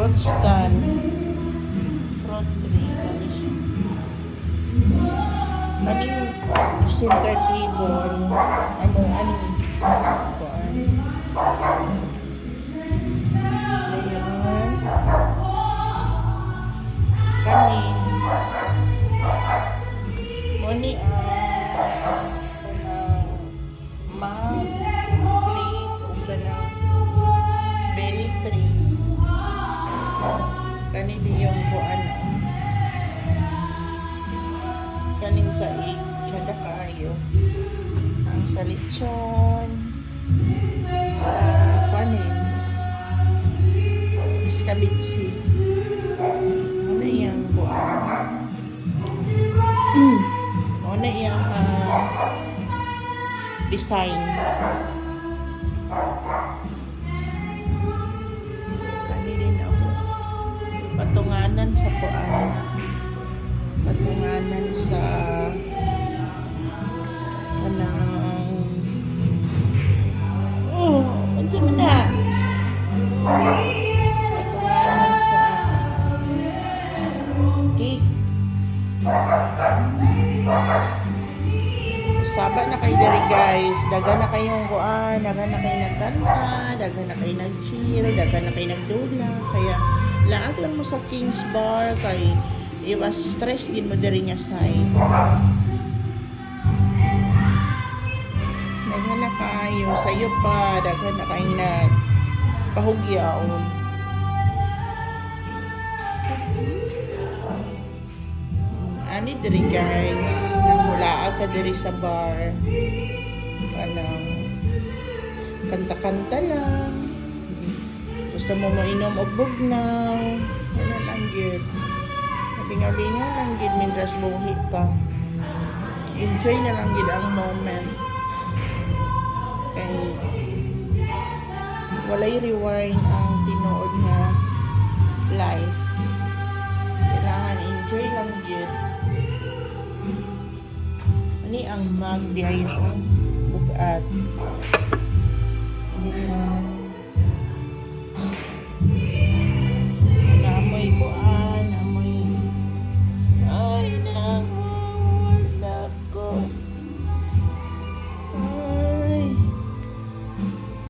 Fruit stand. Fruit tree. Kaning center table. Ano, ano. Kuan. Ayan. Kanin. Kanin yung kuan. Kanin sa ig. Tsada kayo. Ang sa lechon. Sa kanin. Iskabitsi. Ano yung buwan? Ano yung ah, design? Patunganan sa kuan. Patunganan sa kanang Oh, unsa man na? Patunganan sa cake. Saba na kayo diri guys. Daga na kayong kuan, daga na kayo nagkanta, daga na kayo nag-chill, daga na kayo nagdula. Kaya laag lang mo sa King's Bar kay iwas stress din mo diri niya say. Daga na kayo, sayo pa, daga na kayo nag pahugyaon. Ani diri guys, nangulaag ka diri sa bar. Kanang kanta-kanta lang. Gusto mo mainom og bugnaw. Ano lang gyud. Lingaw-lingaw lang gyud mindras buhi pa. Enjoy na lang gyud ang moment. Kay walay rewind ang tinuod nga life. Kailangan enjoy lang gyud. Ani ang mag diay sa bugat. Ini